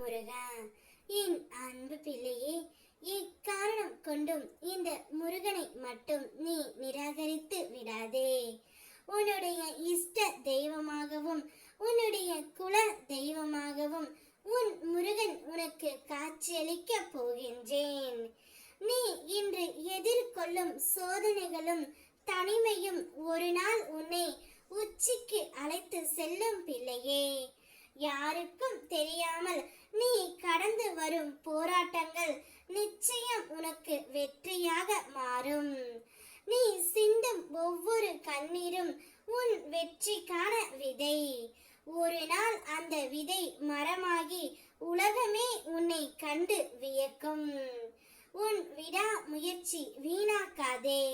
முருகா என் அன்பு பிள்ளையே எக்காரணம் கொண்டும் இந்த முருகனை மட்டும் நீ நிராகரித்து விடாதே. உன்னுடைய இஷ்ட தெய்வமாகவும் உன்னுடைய குல தெய்வமாகவும் உன் முருகன் உனக்கு காட்சியளிக்க போகின்றேன். நீ இன்று எதிர்கொள்ளும் சோதனைகளும் தனிமையும் ஒரு நாள் உன்னை உச்சிக்கு அழைத்து செல்லும் பிள்ளையே. யாருக்கும் தெரியாமல் நீ கடந்து வரும் போராட்டங்கள் நிச்சயம் உனக்கு வெற்றியாக மாறும். நீ சிந்தும் ஒவ்வொரு கண்ணீரும் உன் வெற்றிக்கான விதை. ஒரு நாள் அந்த விதை மரமாகி உலகமே உன்னை கண்டு வியக்கும். உன் விடா முயற்சி வீணாக்காதே.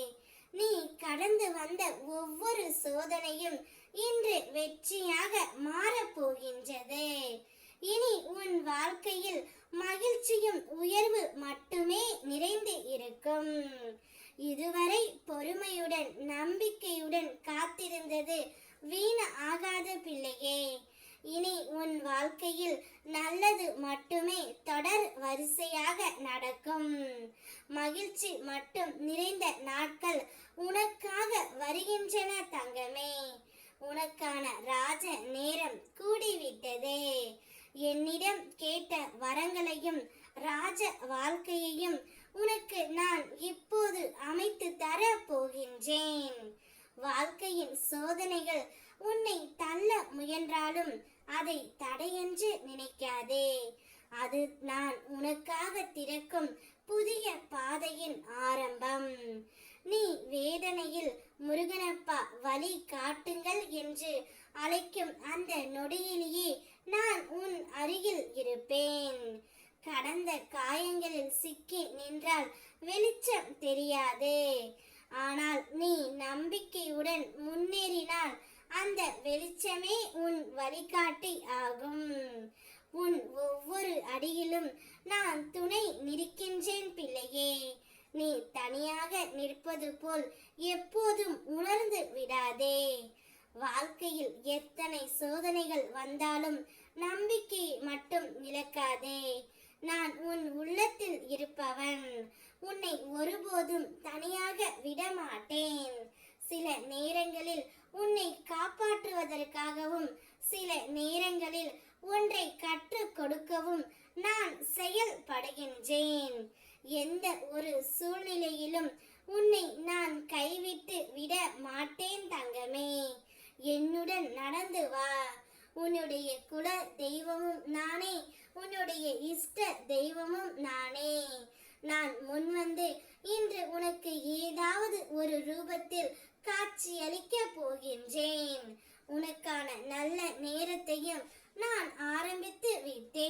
நீ கடந்து வந்த ஒவ்வொரு சோதனையும் இன்று வெற்றியாக மாறப்போகின்றது இனி உன் வாழ்க்கையில் மகிழ்ச்சியும் உயர்வு மட்டுமே நிறைந்து இருக்கும் இதுவரை பொறுமையுடன் நம்பிக்கையுடன் காத்திருந்தது வீண ஆகாத பிள்ளையே இனி உன் வாழ்க்கையில் நல்லது மட்டுமே தொடர் வரிசையாக நடக்கும். மகிழ்ச்சி மட்டும் நிறைந்த நாட்கள் உனக்காக வருகின்றன தங்கமே. உனக்கான ராஜ நேரம் கூடிவிட்டதே. என்னிடம் கேட்ட வரங்களையும் ராஜ வாழ்க்கையையும் உனக்கு நான் இப்போது அமைத்து தர போகின்றேன் வாழ்க்கையின் சோதனைகள் உன்னை தள்ள முயன்றாலும் அதை தடையென்று நினைக்காதே. அது நான் உனக்காக திறக்கும் புதிய பாதையின் ஆரம்பம். நீ வேதனையில் முருகனப்பா வழி காட்டுங்கள் என்று அழைக்கும் அந்த நொடியிலேயே நான் உன் அருகில் இருப்பேன். கடந்த காயங்களில் சிக்கி நின்றால் வெளிச்சம் தெரியாதே. ஆனால் நீ நம்பிக்கையுடன் முன்னேறினால் அந்த வெளிச்சமே உன் வழிகாட்டி ஆகும். உன் ஒவ்வொரு அடியிலும் நான் துணை நிற்கின்றேன் பிள்ளையே. நீ தனியாக நிற்பது போல் எப்போதும் உணர்ந்து விடாதே. வாழ்க்கையில் எத்தனை சோதனைகள் வந்தாலும் நம்பிக்கை மட்டும் இழக்காதே. நான் உன் உள்ளத்தில் இருப்பவன். உன்னை ஒருபோதும் தனியாக விடமாட்டேன். சில நேரங்களில் உன்னை காப்பாற்றுவதற்காகவும் சில நேரங்களில் ஒன்றை கற்றுக் கொடுக்கவும் நான் செயல்படுகின்றேன். எந்த ஒரு சூழ்நிலையிலும் உன்னை நான் கைவிட்டு விட மாட்டேன் தங்கமே. என்னுடன் நடந்து வா. உன்னுடைய குல தெய்வமும் நானே. உன்னுடைய இஷ்ட தெய்வமும் நானே. நான் முன் வந்து இன்று உனக்கு ஏதாவது ஒரு ரூபத்தில் நல்ல நேரத்தையும் நான் ஆரம்பித்து விட்டேன்.